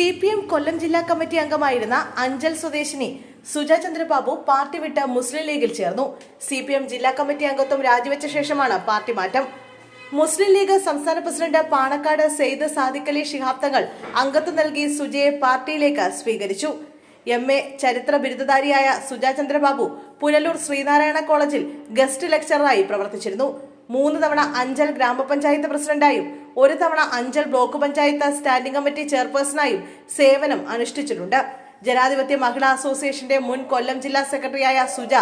C P M കൊല്ലം ജില്ലാ committee അംഗമായിരുന്ന അഞ്ചൽ സ്വദേശിനി സുജ ചന്ദ്രബാബു പാർട്ടി വിട്ട് മുസ്ലിം ലീഗിൽ ചേർന്നു. സി പി എം ജില്ലാ കമ്മിറ്റി അംഗത്വം രാജിവെച്ച ശേഷമാണ് പാർട്ടി മാറ്റം. മുസ്ലിം ലീഗ് സംസ്ഥാന പ്രസിഡന്റ് പാണക്കാട് സെയ്ദ് സാദിഖ് അലി ശിഹാബ് തങ്ങൾ അംഗത്വം നൽകി സുജയെ പാർട്ടിയിലേക്ക് സ്വീകരിച്ചു. എം. എ. ചരിത്ര ബിരുദധാരിയായ സുജ ചന്ദ്രബാബു പുനലൂർ ശ്രീനാരായണ കോളേജിൽ ഗസ്റ്റ് ലെക്ചററായി പ്രവർത്തിച്ചിരുന്നു. മൂന്ന് തവണ അഞ്ചൽ ഗ്രാമപഞ്ചായത്ത് പ്രസിഡന്റായും ഒരു തവണ Anchal block panchayat standing committee ചെയർപേഴ്സണായും സേവനം അനുഷ്ഠിച്ചിട്ടുണ്ട്. ജനാധിപത്യ മഹിളാ അസോസിയേഷന്റെ മുൻ കൊല്ലം ജില്ലാ സെക്രട്ടറിയായ സുജ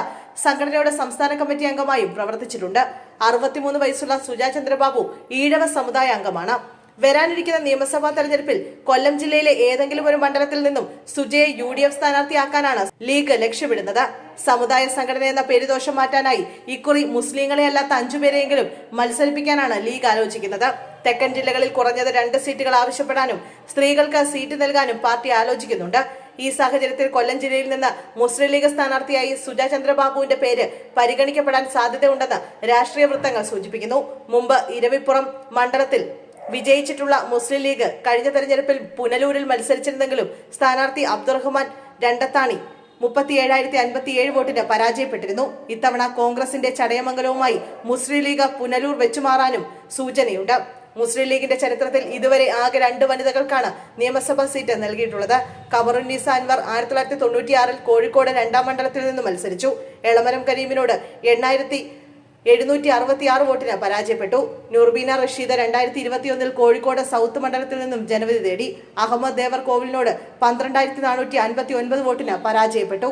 സംഘടനയുടെ സംസ്ഥാന കമ്മിറ്റി അംഗമായും പ്രവർത്തിച്ചിട്ടുണ്ട്. അറുപത്തിമൂന്ന് വയസ്സുള്ള സുജ ചന്ദ്രബാബു ഈഴവ സമുദായ അംഗമാണ്. വരാനിരിക്കുന്ന നിയമസഭാ തെരഞ്ഞെടുപ്പിൽ കൊല്ലം ജില്ലയിലെ ഏതെങ്കിലും ഒരു മണ്ഡലത്തിൽ നിന്നും സുജയെ യു ഡി എഫ് സ്ഥാനാർത്ഥിയാക്കാനാണ് ലീഗ് ലക്ഷ്യമിടുന്നത്. സമുദായ സംഘടന എന്ന പേരുദോഷം മാറ്റാനായി ഇക്കുറി മുസ്ലിങ്ങളെ അല്ലാത്ത അഞ്ചുപേരെയെങ്കിലും മത്സരിപ്പിക്കാനാണ് ലീഗ് ആലോചിക്കുന്നത്. തെക്കൻ ജില്ലകളിൽ കുറഞ്ഞത് രണ്ട് സീറ്റുകൾ ആവശ്യപ്പെടാനും സ്ത്രീകൾക്ക് സീറ്റ് നൽകാനും പാർട്ടി ആലോചിക്കുന്നുണ്ട്. ഈ സാഹചര്യത്തിൽ കൊല്ലം ജില്ലയിൽ നിന്ന് മുസ്ലിം ലീഗ് സ്ഥാനാർത്ഥിയായി സുജ ചന്ദ്രബാബുവിന്റെ പേര് പരിഗണിക്കപ്പെടാൻ സാധ്യതയുണ്ടെന്ന് രാഷ്ട്രീയ വൃത്തങ്ങൾ സൂചിപ്പിക്കുന്നു. മുമ്പ് ഇരവിപ്പുറം മണ്ഡലത്തിൽ വിജയിച്ചിട്ടുള്ള മുസ്ലിം ലീഗ് കഴിഞ്ഞ തെരഞ്ഞെടുപ്പിൽ പുനലൂരിൽ മത്സരിച്ചിരുന്നെങ്കിലും സ്ഥാനാർത്ഥി അബ്ദുറഹ്മാൻ രണ്ടത്താണി മുപ്പത്തിയേഴായിരത്തി അൻപത്തിയേഴ് വോട്ടിന് പരാജയപ്പെട്ടിരുന്നു. ഇത്തവണ കോൺഗ്രസിന്റെ ചടയമംഗലവുമായി മുസ്ലിം ലീഗ് പുനലൂർ വെച്ചുമാറാനും സൂചനയുണ്ട്. മുസ്ലിം ലീഗിന്റെ ചരിത്രത്തിൽ ഇതുവരെ ആകെ രണ്ട് വനിതകൾക്കാണ് നിയമസഭാ സീറ്റ് നൽകിയിട്ടുള്ളത്. കമറുന്നീസ അൻവർ ആയിരത്തി തൊള്ളായിരത്തി തൊണ്ണൂറ്റിയാറിൽ കോഴിക്കോട് രണ്ടാം മണ്ഡലത്തിൽ നിന്ന് മത്സരിച്ചു. എളമരം കരീമിനോട് എണ്ണായിരത്തി എഴുന്നൂറ്റി അറുപത്തി ആറ് വോട്ടിന് പരാജയപ്പെട്ടു. നൂർബീന റഷീദ് രണ്ടായിരത്തി ഇരുപത്തിയൊന്നിൽ കോഴിക്കോട് സൗത്ത് മണ്ഡലത്തിൽ നിന്നും ജനവിധി തേടി. അഹമ്മദ് ദേവർ കോവിലിനോട് പന്ത്രണ്ടായിരത്തി നാനൂറ്റി അൻപത്തി ഒൻപത് വോട്ടിന് പരാജയപ്പെട്ടു.